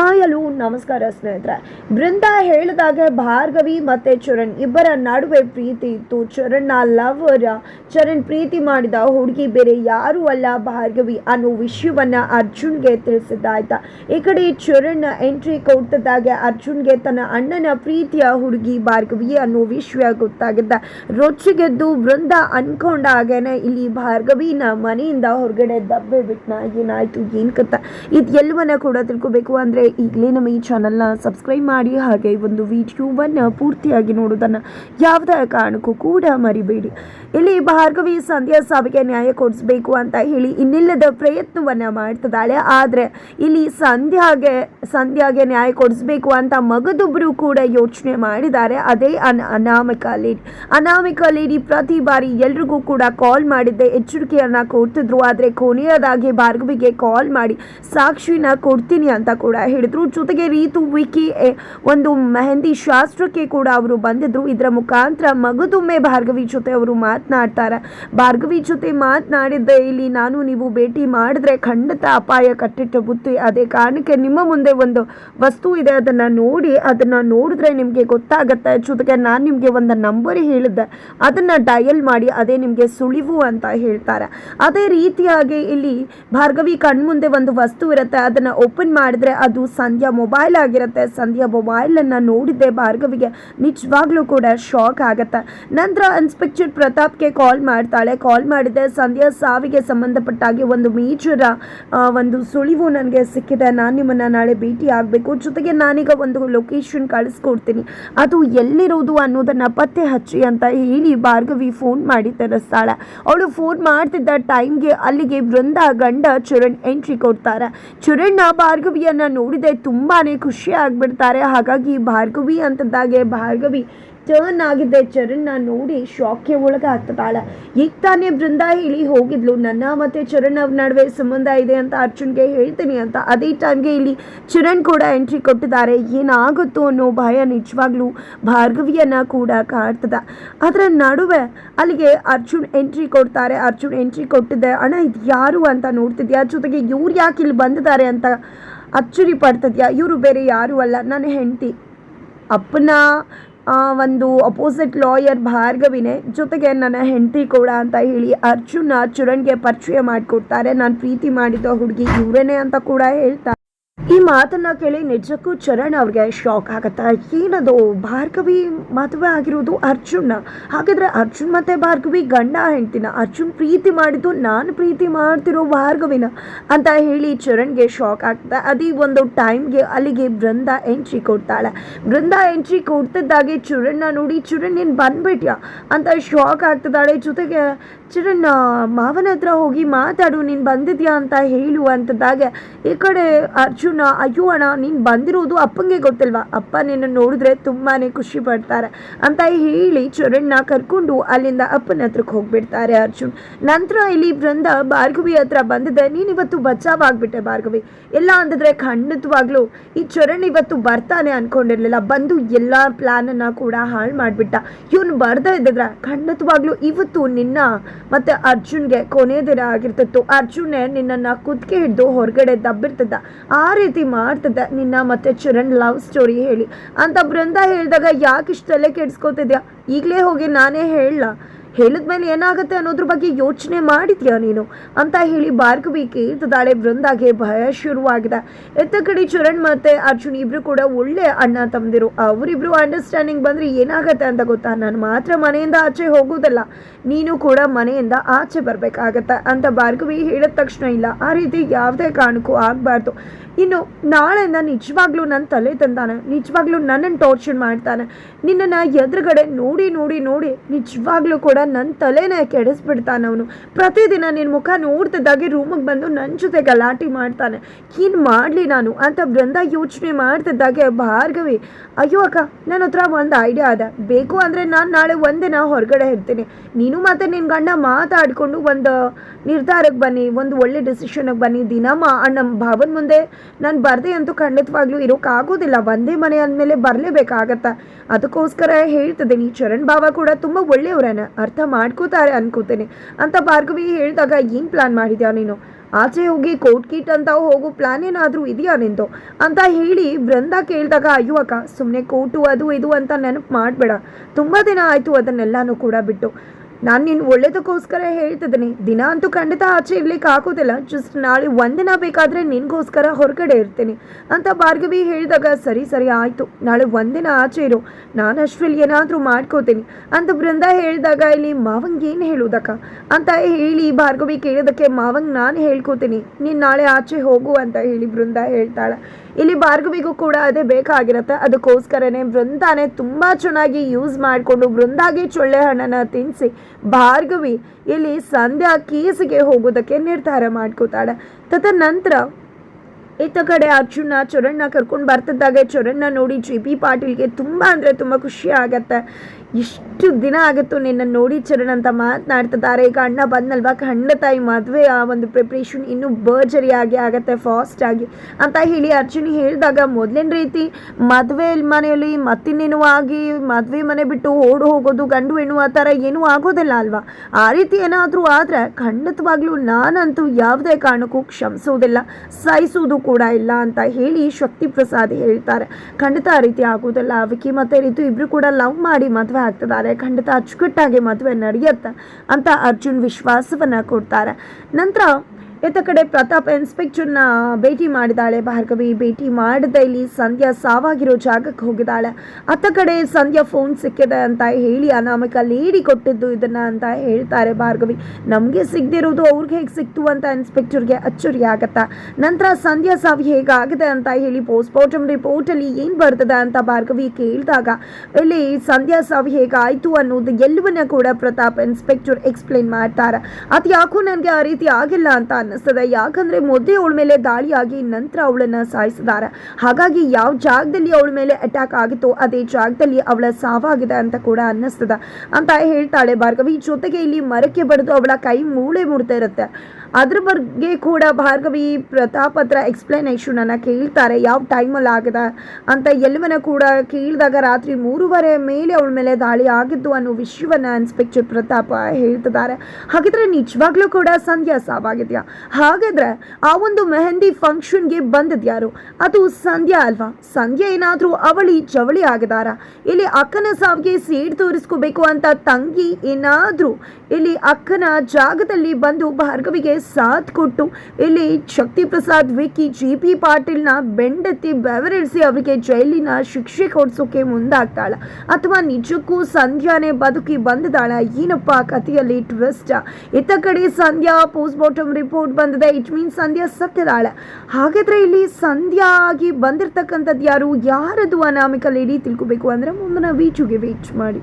Hi ನಮಸ್ಕಾರ ಸ್ನೇಹಿತರೆ. ಬೃಂದ ಹೇಳಿದಾಗ ಭಾರ್ಗವಿ ಮತ್ತೆ ಚರಣ್ ಇಬ್ಬರ ನಡುವೆ ಪ್ರೀತಿ ಇತ್ತು. ಚರಣ್ನ ಲವರ್ ಚರಣ್ ಪ್ರೀತಿ ಮಾಡಿದ ಹುಡುಗಿ ಬೇರೆ ಯಾರೂ ಅಲ್ಲ ಭಾರ್ಗವಿ ಅನ್ನೋ ವಿಷಯವನ್ನ ಅರ್ಜುನ್ಗೆ ತಿಳಿಸಿದ್ದಾಯ್ತ. ಈ ಕಡೆ ಚರಣ್ ಎಂಟ್ರಿ ಕೊಡ್ತಿದ್ದಾಗ ಅರ್ಜುನ್ಗೆ ತನ್ನ ಅಣ್ಣನ ಪ್ರೀತಿಯ ಹುಡುಗಿ ಭಾರ್ಗವಿ ಅನ್ನೋ ವಿಷಯ ಗೊತ್ತಾಗಿದ್ದ ರೊಚ್ಚಿಗೆದ್ದು ಬೃಂದ ಅನ್ಕೊಂಡಾಗೇನೆ ಇಲ್ಲಿ ಭಾರ್ಗವಿನ ಮನೆಯಿಂದ ಹೊರಗಡೆ ದಬ್ಬೆ ಬಿಟ್ನ ಏನಾಯ್ತು, ಏನ್ ಕತ್ತ ಇದೆಲ್ಲವನ್ನ ಕೂಡ ತಿಳ್ಕೊಬೇಕು. ಅಂದ್ರೆ ಈಗಲೇ ನಮ್ಮ ಈ ಚಾನಲ್ನ ಸಬ್ಸ್ಕ್ರೈಬ್ ಮಾಡಿ, ಹಾಗೆ ಒಂದು ವಿಡಿಯೋವನ್ನು ಪೂರ್ತಿಯಾಗಿ ನೋಡೋದನ್ನು ಯಾವುದೇ ಕಾರಣಕ್ಕೂ ಕೂಡ ಮರಿಬೇಡಿ. ಇಲ್ಲಿ ಭಾರ್ಗವಿ ಸಂಧ್ಯಾ ಸಾವಿಗೆ ನ್ಯಾಯ ಕೊಡಿಸ್ಬೇಕು ಅಂತ ಹೇಳಿ ಇನ್ನಿಲ್ಲದ ಪ್ರಯತ್ನವನ್ನ ಮಾಡ್ತಿದ್ದಾಳೆ. ಆದರೆ ಇಲ್ಲಿ ಸಂಧ್ಯಾಗೆ ಸಂಧ್ಯಾಗೆ ನ್ಯಾಯ ಕೊಡಿಸ್ಬೇಕು ಅಂತ ಮಗದೊಬ್ಬರು ಕೂಡ ಯೋಚನೆ ಮಾಡಿದ್ದಾರೆ. ಅದೇ ಅನ, ಅನಾಮಿಕ ಲೇಡಿ ಅನಾಮಿಕ ಲೇಡಿ ಪ್ರತಿ ಬಾರಿ ಎಲ್ರಿಗೂ ಕೂಡ ಕಾಲ್ ಮಾಡಿದ್ದೆ, ಎಚ್ಚರಿಕೆಯನ್ನು ಕೊಡ್ತಿದ್ರು. ಆದರೆ ಕೊನೆಯದಾಗಿ ಭಾರ್ಗವಿಗೆ ಕಾಲ್ ಮಾಡಿ, ಸಾಕ್ಷಿನ ಕೊಡ್ತೀನಿ ಅಂತ ಕೂಡ ಹೇಳಿದ್ರು. ಜೊತೆಗೆ ರೀತು ವಿಕಿ ಒಂದು ಮೆಹಂದಿ ಶಾಸ್ತ್ರಕ್ಕೆ ಕೂಡ ಅವರು ಬಂದಿದ್ರು. ಇದರ ಮುಖಾಂತರ ಮಗದೊಮ್ಮೆ ಭಾರ್ಗವಿ ಜೊತೆ ಅವರು ಮಾತನಾಡ್ತಾರೆ. ಭಾರ್ಗವಿ ಜೊತೆ ಮಾತನಾಡಿದ್ದೆ, ಇಲ್ಲಿ ನಾನು ನೀವು ಭೇಟಿ ಮಾಡಿದ್ರೆ ಖಂಡಿತ ಅಪಾಯ ಕಟ್ಟಿಟ್ಟ ಬುತ್ತಿ ಅದೇ ಕಾರಣಕ್ಕೆ ನಿಮ್ಮ ಮುಂದೆ ಒಂದು ವಸ್ತು ಇದೆ, ಅದನ್ನ ನೋಡಿ, ಅದನ್ನ ನೋಡಿದ್ರೆ ನಿಮಗೆ ಗೊತ್ತಾಗತ್ತೆ. ಜೊತೆಗೆ ನಾನು ನಿಮಗೆ ಒಂದು ನಂಬರ್ ಹೇಳಿದ್ದೆ. ಅದನ್ನ ಡಯಲ್ ಮಾಡಿ, ಅದೇ ನಿಮಗೆ ಸುಳಿವು ಅಂತ ಹೇಳ್ತಾರೆ. ಅದೇ ರೀತಿಯಾಗಿ ಇಲ್ಲಿ ಭಾರ್ಗವಿ ಕಣ್ಮುಂದೆ ಒಂದು ವಸ್ತು ಇರುತ್ತೆ. ಅದನ್ನ ಓಪನ್ ಮಾಡಿದ್ರೆ ಅದು ಸಂಧ್ಯಾ ಮೊಬೈಲ್ ಆಗಿರುತ್ತೆ. ಸಂಧ್ಯಾ ಮೊಬೈಲ್ ಅನ್ನ ನೋಡಿದ್ದೆ ಭಾರ್ಗವಿಗೆ. ನಿಜವಾಗ್ಲೂ ಕೂಡ ಶಾಕ್ ಆಗುತ್ತೆ. ನಂತರ ಇನ್ಸ್ಪೆಕ್ಟರ್ ಪ್ರತಾಪ್ಗೆ ಕಾಲ್ ಮಾಡ್ತಾಳೆ. ಕಾಲ್ ಮಾಡಿದ್ದೆ ಸಂಧ್ಯಾ ಸಾವಿಗೆ ಸಂಬಂಧಪಟ್ಟಾಗಿ ಒಂದು ಮೇಜರ್ ಒಂದು ಸುಳಿವು ನನಗೆ ಸಿಕ್ಕಿದೆ. ನಾನು ನಿಮ್ಮನ್ನ ನಾಳೆ ಭೇಟಿ ಆಗಬೇಕು. ಜೊತೆಗೆ ನಾನೀಗ ಒಂದು ಲೊಕೇಶನ್ ಕಳಿಸ್ಕೊಡ್ತೀನಿ. ಅದು ಎಲ್ಲಿರೋದು ಅನ್ನೋದನ್ನ ಪತ್ತೆ ಹಚ್ಚಿ ಅಂತ ಹೇಳಿ ಭಾರ್ಗವಿ ಫೋನ್ ಮಾಡಿ ತರಿಸ್ತಾಳೆ. ಅವಳು ಫೋನ್ ಮಾಡ್ತಿದ್ದ ಟೈಮ್ಗೆ ಅಲ್ಲಿಗೆ ವೃಂದ ಗಂಡ ಚರಣ್ ಎಂಟ್ರಿ ಕೊಡ್ತಾರೆ. ಚುರಣ್ಣ ಭಾರ್ಗವಿಯನ್ನ ನೋಡಿದೆ ತುಂಬಾ ಖುಷಿ ಆಗಿಬಿಡ್ತಾರೆ. ಹಾಗಾಗಿ ಭಾರ್ಗವಿ ಅಂತದ್ದಾಗೆ ಭಾರ್ಗವಿ ಟರ್ನ್ ಆಗಿದ್ದೆ. ಚರಣ್ನ ನೋಡಿ ಶಾಕ್ಗೆ ಒಳಗಾಗ್ತಾಳೆ. ಈಗ ತಾನೇ ಬೃಂದ ಹೇಳಿ ಹೋಗಿದ್ಲು. ನನ್ನ ಮತ್ತೆ ಚರಣ್ ಅವ್ರ ನಡುವೆ ಸಂಬಂಧ ಇದೆ ಅಂತ ಅರ್ಜುನ್ಗೆ ಹೇಳ್ತೀನಿ ಅಂತ ಅದೇ ಟೈಮ್ಗೆ ಇಲ್ಲಿ ಚರಣ್ ಕೂಡ ಎಂಟ್ರಿ ಕೊಟ್ಟಿದ್ದಾರೆ. ಏನಾಗುತ್ತೋ ಅನ್ನೋ ಭಯ ನಿಜವಾಗ್ಲೂ ಭಾರ್ಗವಿಯನ್ನ ಕೂಡ ಕಾಡ್ತದೆ. ಅದರ ನಡುವೆ ಅಲ್ಲಿಗೆ ಅರ್ಜುನ್ ಎಂಟ್ರಿ ಕೊಡ್ತಾರೆ. ಅರ್ಜುನ್ ಎಂಟ್ರಿ ಕೊಟ್ಟಿದ್ದೆ. ಅಣ್ಣ ಇದು ಯಾರು ಅಂತ ನೋಡ್ತಿದ್ಯಾ? ಜೊತೆಗೆ ಇವ್ರು ಯಾಕೆ ಇಲ್ಲಿ ಬಂದಿದ್ದಾರೆ? ಅಂತ ಅಚ್ಚರಿ ಪಡ್ತದ್ಯಾ? ಇವರು ಬೇರೆ ಯಾರು ಅಲ್ಲ ನನ್ನ ಹೆಂಡತಿ. ಅಪ್ಪನ ಒಂದು ಅಪೋಸಿಟ್ ಲಾಯರ್ ಭಾರ್ಗವಿನೇ ಜೊತೆಗೆ ನನ್ನ ಹೆಂಡತಿ ಕೂಡ ಅಂತ ಹೇಳಿ ಅರ್ಜುನ ಚುರಣ್ಗೆ ಪರಿಚಯ ಮಾಡಿಕೊಡ್ತಾರೆ. ನಾನು ಪ್ರೀತಿ ಮಾಡಿದ ಹುಡುಗಿ ಇವರೇನೆ ಅಂತ ಕೂಡ ಹೇಳ್ತಾರೆ ಈ ಮಾತನ್ನ ಕೇಳಿ ನಿಜಕ್ಕೂ ಚರಣ್ ಅವ್ರಿಗೆ ಶಾಕ್ ಆಗತ್ತೆ? ಏನದು? ಭಾರ್ಗವಿ ಮದುವೆ ಆಗಿರೋದು ಅರ್ಜುನ್ ಹಾಗಾದ್ರೆ ಅರ್ಜುನ್ ಮತ್ತೆ ಭಾರ್ಗವಿ ಗಂಡ ಹೆಂಡ್ತಿನ. ಅರ್ಜುನ್ ಪ್ರೀತಿ ಮಾಡಿದ್ದು ನಾನು ಪ್ರೀತಿ ಮಾಡ್ತಿರೋ ಭಾರ್ಗವಿನ ಅಂತ ಹೇಳಿ ಚರಣ್ಗೆ ಶಾಕ್ ಆಗ್ತದೆ ಅದೇ ಒಂದು ಟೈಮ್ಗೆ ಅಲ್ಲಿಗೆ ಬೃಂದ ಎಂಟ್ರಿ ಕೊಡ್ತಾಳೆ. ಬೃಂದ ಎಂಟ್ರಿ ಕೊಡ್ತಿದ್ದಾಗೆ ಚರಣ್ ನೋಡಿ, ಚರಣ್, ನೀನು ಬಂದ್ಬಿಟ್ಯಾ? ಅಂತ ಶಾಕ್ ಆಗ್ತಿದ್ದಾಳೆ. ಜೊತೆಗೆ, ಚರಣ್ ಮಾವನ ಹತ್ರ ಹೋಗಿ ಮಾತಾಡು, ನೀನು ಬಂದಿದ್ಯಾ? ಅಂತ ಹೇಳು ಈ ಕಡೆ ಅರ್ಜುನ ಅಯ್ಯೋ ಅಣ್ಣ, ನೀನು ಬಂದಿರೋದು ಅಪ್ಪಂಗೆ ಗೊತ್ತಿಲ್ವಾ? ಅಪ್ಪ ನಿನ್ನ ನೋಡಿದ್ರೆ ತುಂಬಾನೇ ಖುಷಿ ಪಡ್ತಾರೆ ಅಂತ ಹೇಳಿ ಚರಣ್ನ ಕರ್ಕೊಂಡು ಅಲ್ಲಿಂದ ಅಪ್ಪನ ಹತ್ರಕ್ಕೆ ಹೋಗ್ಬಿಡ್ತಾರೆ ಅರ್ಜುನ್. ನಂತರ ಇಲ್ಲಿ ಬೃಂದ ಭಾರ್ಗವಿ ಹತ್ರ ಬಂದಿದೆ. ನೀನು ಇವತ್ತು ಬಚಾವಾಗ್ಬಿಟ್ಟೆ ಭಾರ್ಗವಿ. ಎಲ್ಲ ಅಂದಿದ್ರೆ ಖಂಡಿತವಾಗ್ಲೂ ಈ ಚರಣ್ ಇವತ್ತು ಬರ್ತಾನೆ ಅನ್ಕೊಂಡಿರ್ಲಿಲ್ಲ. ಬಂದು ಎಲ್ಲ ಪ್ಲಾನನ್ನ ಕೂಡ ಹಾಳು ಮಾಡಿಬಿಟ್ಟ. ಇವನು ಬರ್ದೇ ಇದ್ದಿದ್ರೆ ಖಂಡಿತವಾಗ್ಲೂ ಇವತ್ತು ನಿನ್ನ ಮತ್ತೆ ಅರ್ಜುನ್ಗೆ ಕೊನೆ ದಿನ ಆಗಿರ್ತಿತ್ತು. ಅರ್ಜುನ್ ನಿನ್ನನ್ನ ಕುದ್ಕೆ ಹಿಡಿದು ಹೊರಗಡೆ ದಬ್ಬಿರ್ತಿದ್ದ. ಆ ರೀತಿ ಮಾಡ್ತಿದ್ದೆ. ನಿನ್ನ ಮತ್ತೆ ಚರಣ್ ಲವ್ ಸ್ಟೋರಿ ಹೇಳಿ. ಅಂತ ಬೃಂದ ಹೇಳಿದಾಗ ಯಾಕೆ ಇಷ್ಟೆಲ್ಲ ಕೆಡ್ಸ್ಕೊತಿದ್ಯಾ? ಈಗಲೇ ಹೋಗಿ ನಾನೇ ಹೇಳಲ್ಲ ಹೇಳಿದ್ಮೇಲೆ ಏನಾಗುತ್ತೆ ಅನ್ನೋದ್ರ ಬಗ್ಗೆ ಯೋಚನೆ ಮಾಡಿದ್ಯಾ ನೀನು? ಅಂತ ಹೇಳಿ ಭಾರ್ಗವಿ ಕೇಳ್ತಿದ್ದಾಳೆ. ಬೃಂದಾಗೆ ಭಯ ಶುರುವಾಗಿದೆ. ಎತ್ತ ಕಡೆ ಚರಣ್ ಮತ್ತೆ ಅರ್ಜುನ್ ಇಬ್ರು ಕೂಡ ಒಳ್ಳೆ ಅಣ್ಣ ತಮ್ಮದಿರು ಅವರಿಬ್ರು ಅಂಡರ್ಸ್ಟ್ಯಾಂಡಿಂಗ್ ಬಂದ್ರೆ ಏನಾಗತ್ತೆ ಅಂತ ಗೊತ್ತಾ? ನಾನು ಮಾತ್ರ ಮನೆಯಿಂದ ಆಚೆ ಹೋಗೋದಲ್ಲ. ನೀನು ಕೂಡ ಮನೆಯಿಂದ ಆಚೆ ಬರ್ಬೇಕಾಗತ್ತೆ ಅಂತ ಭಾರ್ಗವಿ ಹೇಳಿದ ತಕ್ಷಣ ಇಲ್ಲ. ಆ ರೀತಿ ಯಾವುದೇ ಕಾರಣಕ್ಕೂ ಆಗಬಾರ್ದು. ಇನ್ನು ನಾಳೆಯಿಂದ ನಿಜವಾಗ್ಲೂ ನನ್ನ ತಲೆ ತಂದಾನೆ. ನಿಜವಾಗ್ಲೂ ನನ್ನನ್ನು ಟಾರ್ಚರ್ ಮಾಡ್ತಾನೆ. ನಿನ್ನನ್ನು ಎದುರುಗಡೆ ನೋಡಿ ನೋಡಿ ನೋಡಿ ನಿಜವಾಗ್ಲೂ ಕೂಡ ನನ್ನ ತಲೆನೇ ಕೆಡಿಸ್ಬಿಡ್ತಾನೆ ಅವನು. ಪ್ರತಿದಿನ ನಿನ್ನ ಮುಖ ನೋಡ್ತಿದ್ದಾಗೆ ರೂಮಿಗೆ ಬಂದು ನನ್ನ ಜೊತೆ ಗಲಾಟೆ ಮಾಡ್ತಾನೆ. ಏನು ಮಾಡಲಿ ನಾನು? ಅಂತ ಬೃಂದ ಯೋಚನೆ ಮಾಡ್ತಿದ್ದಾಗೆ ಭಾರ್ಗವಿ. ಅಯ್ಯೋ ಅಕ್ಕ ನನ್ನ ಹತ್ರ ಒಂದು ಐಡಿಯಾ ಅದ ಬೇಕು ಅಂದರೆ ನಾನು ನಾಳೆ ಒಂದಿನ ಹೊರಗಡೆ ಇರ್ತೀನಿ. ನೀನು ಮತ್ತೆ ನಿನ್ನ ಗಂಡ ಮಾತಾಡಿಕೊಂಡು ಒಂದು ನಿರ್ಧಾರಕ್ಕೆ ಬನ್ನಿ, ಒಂದು ಒಳ್ಳೆ ಡಿಸಿಷನಿಗೆ ಬನ್ನಿ. ದಿನ ಮಾ ನಮ್ಮ ಭಾವನ ಮುಂದೆ ನಾನು ಬರದೆ ಅಂತೂ ಖಂಡಿತವಾಗ್ಲೂ ಇರೋಕ್ಕಾಗೋದಿಲ್ಲ ಒಂದೇ ಮನೆ ಅಂದಮೇಲೆ ಬರಲೇಬೇಕಾಗತ್ತೆ? ಅದಕ್ಕೋಸ್ಕರ ಹೇಳ್ತಿದ್ದೀನಿ, ಚರಣ್ ಭಾವ ಕೂಡ ತುಂಬ ಒಳ್ಳೆಯವರೇನೆ. ಅರ್ಥ ಮಾಡ್ಕೋತಾರೆ ಅನ್ಕೋತೇನೆ. ಅಂತ ಭಾರ್ಗವಿ ಹೇಳಿದಾಗ ಏನು ಪ್ಲಾನ್ ಮಾಡಿದ್ಯಾ ನೀನು? ಆಚೆ ಹೋಗಿ ಕೋಟ್ ಕೀಟ್ ಅಂತ ಹೋಗೋ ಪ್ಲಾನ್ ಏನಾದರೂ ಇದೆಯಾ ನಿಂದು? ಅಂತ ಹೇಳಿ ಬೃಂದ ಕೇಳಿದಾಗ, ಅಯ್ಯೋ ಅಕ್ಕ ಸುಮ್ಮನೆ ಕೋಟು ಅದು ಇದು ಅಂತ ನೆನಪು ಮಾಡಬೇಡ. ತುಂಬ ದಿನ ಆಯಿತು ಅದನ್ನೆಲ್ಲನೂ ಕೂಡ ಬಿಟ್ಟು. ನಾನು ನಿನ್ನ ಒಳ್ಳೇದಕ್ಕೋಸ್ಕರ ಹೇಳ್ತಿದ್ದೀನಿ. ದಿನ ಅಂತೂ ಖಂಡಿತ ಆಚೆ ಇರ್ಲಿಕ್ಕೆ ಆಗೋದಿಲ್ಲ. ಜಸ್ಟ್ ನಾಳೆ ಒಂದಿನ ಬೇಕಾದರೆ ನಿನಗೋಸ್ಕರ ಹೊರಗಡೆ ಇರ್ತೀನಿ. ಅಂತ ಭಾರ್ಗವಿ ಹೇಳಿದಾಗ, ಸರಿ ಸರಿ, ಆಯಿತು. ನಾಳೆ ಒಂದಿನ ಆಚೆ ಇರು. ನಾನು ಅಷ್ಟರಲ್ಲಿ ಏನಾದರೂ ಮಾಡ್ಕೋತೀನಿ. ಅಂತ ಬೃಂದ ಹೇಳಿದಾಗ, ಇಲ್ಲಿ ಮಾವಂಗೆ ಏನು ಹೇಳೋದಕ್ಕ ಅಂತ ಹೇಳಿ ಭಾರ್ಗವಿ ಕೇಳೋದಕ್ಕೆ, ಮಾವಂಗೆ ನಾನು ಹೇಳ್ಕೋತೀನಿ. ನೀನು ನಾಳೆ ಆಚೆ ಹೋಗು ಅಂತ ಹೇಳಿ ಬೃಂದ ಹೇಳ್ತಾಳೆ. ಇಲ್ಲಿ ಭಾರ್ಗವಿಗೂ ಕೂಡ ಅದೇ ಬೇಕಾಗಿರುತ್ತೆ. ಅದಕ್ಕೋಸ್ಕರನೇ ಬೃಂದಾನೇ ತುಂಬ ಚೆನ್ನಾಗಿ ಯೂಸ್ ಮಾಡಿಕೊಂಡು ಬೃಂದಾಗೆ ಚೊಳ್ಳೆ ಹಣ್ಣನ್ನು ತಿನ್ನಿಸಿ ಭಾರ್ಗವಿ ಇಲ್ಲಿ ಸಂಧ್ಯಾ ಕೇಸಿಗೆ ಹೋಗೋದಕ್ಕೆ ನಿರ್ಧಾರ ಮಾಡ್ಕೋತಾಳೆ. ತದನಂತರ ಇತ್ತ ಕಡೆ ಅರ್ಜುನ ಚೊರಣ್ಣ ಕರ್ಕೊಂಡು ಬರ್ತಿದ್ದಾಗ. ಚೊರಣ್ಣ ನೋಡಿ ಜಿ ಪಿ ಪಾಟೀಲ್ಗೆ ತುಂಬ ಅಂದರೆ ತುಂಬ ಖುಷಿ ಆಗತ್ತೆ. ಎಷ್ಟು ದಿನ ಆಗಿತ್ತು ನಿನ್ನ ನೋಡಿ ಚರಣ್ ಅಂತ ಮಾತನಾಡ್ತಿದ್ದಾರೆ. ಈಗ ಅಣ್ಣ ಬಂದಲ್ವಾ ಖಂಡಿತ ತಾಯಿ ಮದುವೆ ಆ ಒಂದು ಪ್ರಿಪ್ರೇಷನ್ ಇನ್ನೂ ಭರ್ಜರಿಯಾಗಿ ಆಗತ್ತೆ ಫಾಸ್ಟ್ ಆಗಿ. ಅಂತ ಹೇಳಿ ಅರ್ಜುನ್ ಹೇಳಿದಾಗ ಮೊದಲಿನ ರೀತಿ ಮದುವೆ ಮನೆಯಲ್ಲಿ ಮತ್ತಿನ್ನೇನು ಆಗಿ ಮದುವೆ ಮನೆ ಬಿಟ್ಟು ಓಡು ಹೋಗೋದು, ಗಂಡು ಹೆಣ್ಣು ಆ ಥರ ಏನೂ ಆಗೋದಿಲ್ಲ ಅಲ್ವಾ? ಆ ರೀತಿ ಏನಾದರೂ ಆದರೆ ಖಂಡಿತವಾಗ್ಲೂ ನಾನಂತೂ ಯಾವುದೇ ಕಾರಣಕ್ಕೂ ಕ್ಷಮಿಸೋದಿಲ್ಲ, ಸಹಿಸೋದು ಕೂಡ ಇಲ್ಲ ಅಂತ ಹೇಳಿ ಶಕ್ತಿ ಪ್ರಸಾದ್ ಹೇಳ್ತಾರೆ. ಖಂಡಿತ ಆ ರೀತಿ ಆಗೋದಿಲ್ಲ ವಿಕಿ ಮತ್ತೆ ರೀತಿ ಇಬ್ರು ಕೂಡ ಲವ್ ಮಾಡಿ ಮದುವೆ ಆಗ್ತಿದ್ದಾರೆ. ಖಂಡಿತ ಅಚ್ಚುಕಟ್ಟಾಗಿ ಮದುವೆ ನಡೆಯುತ್ತೆ ಅಂತ ಅರ್ಜುನ್ ವಿಶ್ವಾಸವನ್ನ ಕೊಡ್ತಾರೆ. ನಂತರ ಇತ್ತ ಕಡೆ ಪ್ರತಾಪ್ ಇನ್ಸ್ಪೆಕ್ಟರ್ನ ಭೇಟಿ ಮಾಡಿದಾಳೆ ಭಾರ್ಗವಿ ಭೇಟಿ ಮಾಡಿದ ಇಲ್ಲಿ ಸಂಧ್ಯಾ ಸಾವಾಗಿರೋ ಜಾಗಕ್ಕೆ ಹೋಗಿದ್ದಾಳೆ. ಅತ್ತ ಕಡೆ ಸಂಧ್ಯಾ ಫೋನ್ ಸಿಕ್ಕಿದೆ ಅಂತ ಹೇಳಿ ಅನಾಮಿಕ ಲೇಡಿ ಕೊಟ್ಟಿದ್ದು ಇದನ್ನ ಅಂತ ಹೇಳ್ತಾರೆ ಭಾರ್ಗವಿ. ನಮಗೆ ಸಿಗದಿರೋದು ಅವ್ರಿಗೆ ಹೇಗೆ ಸಿಕ್ತು ಅಂತ ಇನ್ಸ್ಪೆಕ್ಟರ್ಗೆ ಅಚ್ಚರಿ ಆಗತ್ತಾ? ನಂತರ ಸಂಧ್ಯಾ ಸಾವು ಹೇಗಾಗಿದೆ ಅಂತ ಹೇಳಿ ಪೋಸ್ಟ್ಮಾರ್ಟಮ್ ರಿಪೋರ್ಟಲ್ಲಿ ಏನು ಬರ್ತದೆ ಅಂತ ಭಾರ್ಗವಿ ಕೇಳಿದಾಗ, ಇಲ್ಲಿ ಸಂಧ್ಯಾ ಸಾವು ಹೇಗಾಯಿತು ಅನ್ನೋದು ಎಲ್ಲವನ್ನ ಕೂಡ ಪ್ರತಾಪ್ ಇನ್ಸ್ಪೆಕ್ಟರ್ ಎಕ್ಸ್ಪ್ಲೇನ್ ಮಾಡ್ತಾರೆ. ಅದು ಯಾಕೋ ನನಗೆ ಆ ರೀತಿ ಆಗಿಲ್ಲ ಅಂತ ಅನ್ನಿಸ್ತದೆ. ಯಾಕಂದ್ರೆ ಮೊದಲೇ ಅವಳ ಮೇಲೆ ದಾಳಿಯಾಗಿ ನಂತರ ಅವಳನ್ನ ಸಾಯಿಸಿದ್ದಾರೆ. ಹಾಗಾಗಿ ಯಾವ ಜಾಗದಲ್ಲಿ ಅವಳ ಮೇಲೆ ಅಟ್ಯಾಕ್ ಆಗಿತ್ತು ಅದೇ ಜಾಗದಲ್ಲಿ ಅವಳ ಸಾವಾಗಿದೆ ಅಂತ ಕೂಡ ಅನ್ನಿಸ್ತದ. ಅಂತ ಹೇಳ್ತಾಳೆ ಭಾರ್ಗವಿ. ಜೊತೆಗೆ ಇಲ್ಲಿ ಮರಕ್ಕೆ ಬಡಿದು ಅವಳ ಕೈ ಮೂಳೆ ಮುಡ್ತಾ ಇರುತ್ತೆ. ಅದ್ರ ಬಗ್ಗೆ ಕೂಡ ಭಾರ್ಗವಿ ಪ್ರತಾಪ್ ಹತ್ರ ಎಕ್ಸ್ಪ್ಲನೇಷನ್ ಅನ್ನ ಕೇಳ್ತಾರೆ. ಯಾವ ಟೈಮಲ್ಲಿ ಆಗಿದೆ ಅಂತ ಎಲ್ಲವನ್ನ ಕೂಡ ಕೇಳಿದಾಗ ರಾತ್ರಿ ಮೂರುವರೆ ಮೇಲೆ ಅವಳ ಮೇಲೆ ದಾಳಿ ಆಗಿದ್ದು ಅನ್ನೋ ವಿಷಯವನ್ನ ಇನ್ಸ್ಪೆಕ್ಟರ್ ಪ್ರತಾಪ ಹೇಳ್ತಿದ್ದಾರೆ. ಹಾಗಿದ್ರೆ ನಿಜವಾಗ್ಲೂ ಕೂಡ ಸಂಧ್ಯಾ ಸಾವಾಗಿದೆಯಾ? ಹಾಗಾದ್ರೆ ಆ ಒಂದು ಮೆಹಂದಿ ಫಂಕ್ಷನ್ಗೆ ಬಂದಿದ್ಯಾರು? ಅದು ಸಂಧ್ಯಾ ಅಲ್ವಾ? ಸಂಧ್ಯಾ ಏನಾದರೂ ಅವಳಿ ಜವಳಿ ಆಗಿದಾರ ಇಲ್ಲಿ ಅಕ್ಕನ ಸಾವಿಗೆ ಸೇಡ್ ತೋರಿಸ್ಕೋಬೇಕು ಅಂತ ತಂಗಿ ಏನಾದರೂ ಇಲ್ಲಿ ಅಕ್ಕನ ಜಾಗದಲ್ಲಿ ಬಂದು ಭಾರ್ಗವಿಗೆ ಸಾಥ್ ಕೊಟ್ಟು ಇಲ್ಲಿ ಶಕ್ತಿ ಪ್ರಸಾದ್, ವಿಕ್ಕಿ, ಜಿ ಪಿ ಪಾಟೀಲ್ನ ಬೆಂಡೆತ್ತಿ ಬೆವರಿಡಿಸಿ ಅವರಿಗೆ ಜೈಲಿನ ಶಿಕ್ಷೆ ಕೊಡಿಸೋಕೆ ಮುಂದಾಗ್ತಾಳ. ಅಥವಾ ನಿಜಕ್ಕೂ ಸಂಧ್ಯಾನೇ ಬದುಕಿ ಬಂದದಾಳ. ಏನಪ್ಪ ಕಥೆಯಲ್ಲಿ ಟ್ವಿಸ್ಟ್ ಇತ್ತ ಕಡೆ ಸಂಧ್ಯಾ ಪೋಸ್ಟ್ ಮಾರ್ಟಮ್ ರಿಪೋರ್ಟ್ ಬಂದಿದೆ. ಇಟ್ ಮೀನ್ಸ್ ಸಂಧ್ಯಾ ಸತ್ತಿದ್ದಾಳೆ ಹಾಗಾದ್ರೆ ಇಲ್ಲಿ ಸಂಧ್ಯಾ ಆಗಿ ಬಂದಿರ್ತಕ್ಕಂಥದ್ದು ಯಾರು? ಯಾರದು ಅನಾಮಿಕ ಲೇಡಿ ತಿಳ್ಕೊಬೇಕು ಅಂದ್ರೆ ಮುಂದಿನ ವೀಚುಗೆ ವೀಚ್ ಮಾಡಿ.